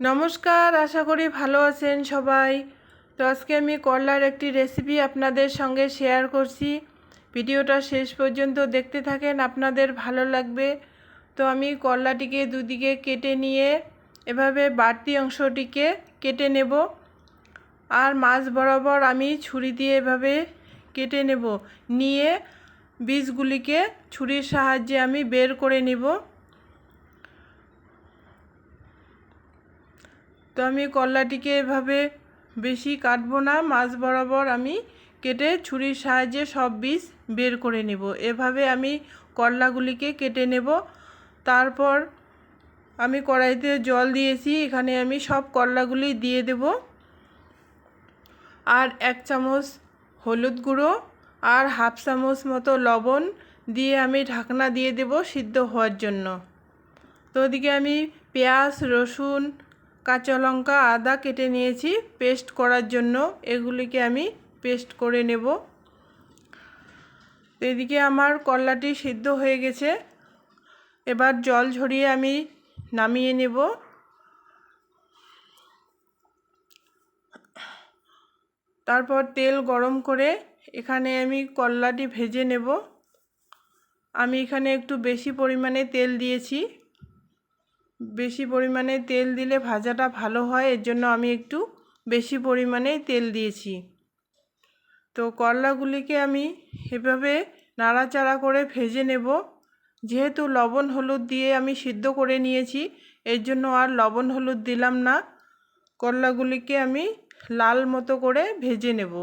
নমস্কার, আশা করি ভালো আছেন সবাই। তো আজকে আমি করলার একটি রেসিপি আপনাদের সঙ্গে শেয়ার করছি। ভিডিওটা শেষ পর্যন্ত দেখতে থাকেন, আপনাদের ভালো লাগবে। তো আমি করলাটিকে দুদিকে কেটে নিয়ে এভাবে বাড়তি অংশটিকে কেটে নেব। আর মাছ বরাবর আমি ছুরি দিয়ে এভাবে কেটে নেব। নিয়ে বীজগুলিকে ছুরির সাহায্যে আমি বের করে নেব। তো আমি করলাটিকে এভাবে বেশি কাটবো না, মাছ বরাবর আমি কেটে ছুরির সাহায্যে সব বীজ বের করে নেব। এভাবে আমি করলাগুলিকে কেটে নেব। তারপর আমি কড়াইতে জল দিয়েছি, এখানে আমি সব করলাগুলি দিয়ে দেব। আর এক চামচ হলুদ গুঁড়ো আর হাফ চামচ মতো লবণ দিয়ে আমি ঢাকনা দিয়ে দেব সিদ্ধ হওয়ার জন্য। তো ওদিকে আমি পেঁয়াজ, রসুন কাঁচা লঙ্কা আদা কেটে নিয়েছি পেস্ট করার জন্য। এগুলিকে আমি পেস্ট করে নেব। এদিকে আমার করলাটি সিদ্ধ হয়ে গেছে। এবার জল ঝরিয়ে আমি নামিয়ে নেব। তারপর তেল গরম করে এখানে আমি করলাটি ভেজে নেব। আমি এখানে একটু বেশি পরিমাণে তেল দিয়েছি। বেশি পরিমাণে তেল দিলে ভাজাটা ভালো হয়, এর জন্য আমি একটু বেশি পরিমাণে তেল দিয়েছি। তো করলাগুলিকে আমি এভাবে নাড়াচাড়া করে ভেজে নেব। যেহেতু লবণ হলুদ দিয়ে আমি সিদ্ধ করে নিয়েছি, এর জন্য আর লবণ হলুদ দিলাম না। করলাগুলিকে আমি লাল মতো করে ভেজে নেব।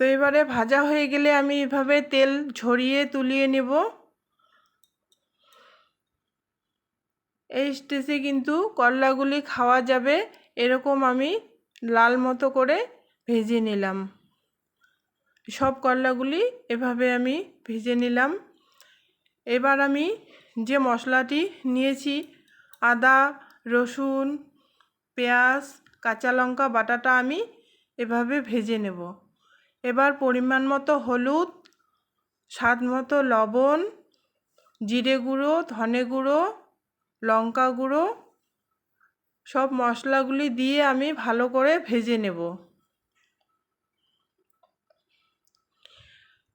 তো এবারে ভাজা হয়ে গেলে আমি এভাবে তেল ঝরিয়ে তুলিয়ে নেব। এই স্টেজে কিন্তু করলাগুলি খাওয়া যাবে, এরকম আমি লাল মতো করে ভেজে নিলাম। সব করলাগুলি এভাবে আমি ভেজে নিলাম। এবার আমি যে মশলাটি নিয়েছি, আদা, রসুন, পেঁয়াজ, কাঁচা লঙ্কা, বাটাটা আমি এভাবে ভেজে নেব। এবার পরিমাণ মতো হলুদ, স্বাদ মতো লবণ, জিরে গুঁড়ো, ধনে গুঁড়ো, লঙ্কা গুঁড়ো, সব মশলাগুলি দিয়ে আমি ভালো করে ভেজে নেব।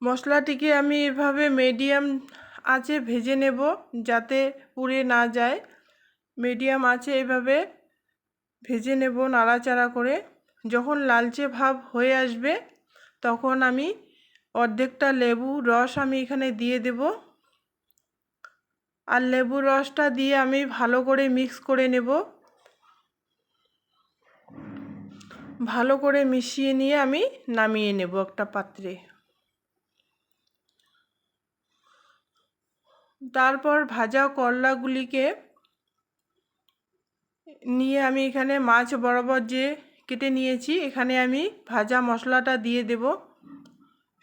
মশলাটিকে আমি এভাবে মিডিয়াম আঁচে ভেজে নেব যাতে পুড়ে না যায়। মিডিয়াম আঁচে এভাবে ভেজে নেব নাড়াচাড়া করে। যখন লালচে ভাব হয়ে আসবে তখন আমি অর্ধেকটা লেবু রস আমি এখানে দিয়ে দেব। আর লেবু রসটা দিয়ে আমি ভালো করে মিক্স করে নেব। ভালো করে মিশিয়ে নিয়ে আমি নামিয়ে নেব একটা পাত্রে। তারপর ভাজা করলাগুলিকে নিয়ে আমি এখানে মাছ বরাবর যে কেটে নিয়েছি। এখানে আমি ভাজা মশলাটা দিয়ে দেব।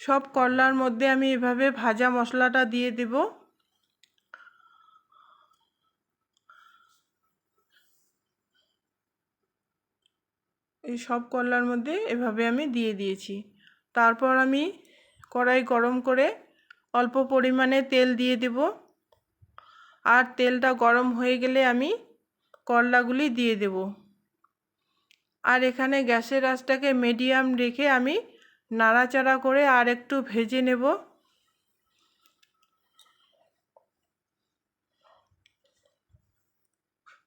সব করলার মধ্যে আমি এভাবে ভাজা মশলাটা দিয়ে দেব। এই সব করলার মধ্যে এভাবে আমি দিয়ে দিয়েছি। তারপর আমি কড়াই গরম করে অল্প পরিমাণে তেল দিয়ে দেব। আর তেলটা গরম হয়ে গেলে আমি করলাগুলি দিয়ে দেব। আর এখানে গ্যাসের আঁচটাকে মিডিয়াম রেখে আমি নাড়াচাড়া করে আর একটু ভেজে নেব।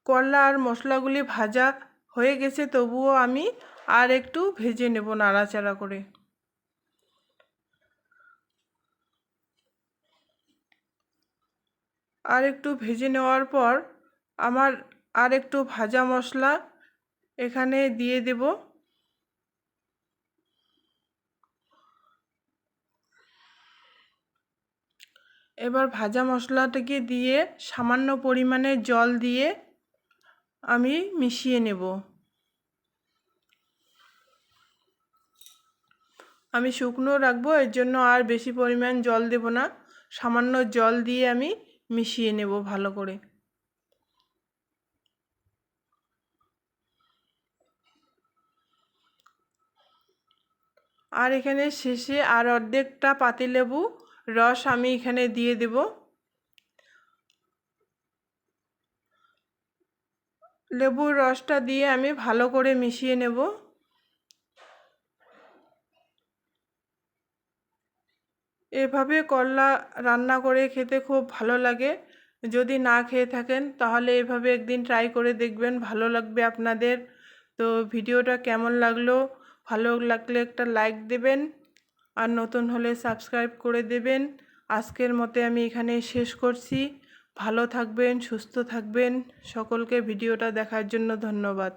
করলা আর মশলাগুলি ভাজা হয়ে গেছে, তবুও আমি আর একটু ভেজে নেব নাড়াচাড়া করে। আর একটু ভেজে নেওয়ার পর আমার আর একটু ভাজা মশলা এখানে দিয়ে দেব এবার ভাজা মশলাটাকে দিয়ে সামান্য পরিমাণে জল দিয়ে আমি মিশিয়ে নেব। আমি শুকনো রাখব, এর জন্য আর বেশি পরিমাণ জল দেব না। সামান্য জল দিয়ে আমি মিশিয়ে নেব ভালো করে। আর এখানে শেষে আর অর্ধেকটা পাতিলেবু রস আমি এখানে দিয়ে দেব। লেবুর রসটা দিয়ে আমি ভালো করে মিশিয়ে নেব। এভাবে করলা রান্না করে খেতে খুব ভালো লাগে। যদি না খেয়ে থাকেন তাহলে এভাবে একদিন ট্রাই করে দেখবেন, ভালো লাগবে আপনাদের। তো ভিডিওটা কেমন লাগল? ভালো লাগলে একটা লাইক দেবেন আর নতুন হলে সাবস্ক্রাইব করে দেবেন। আজকের মতে আমি এখানে শেষ করছি। ভালো থাকবেন, সুস্থ থাকবেন। সকলকে ভিডিওটা দেখার জন্য ধন্যবাদ।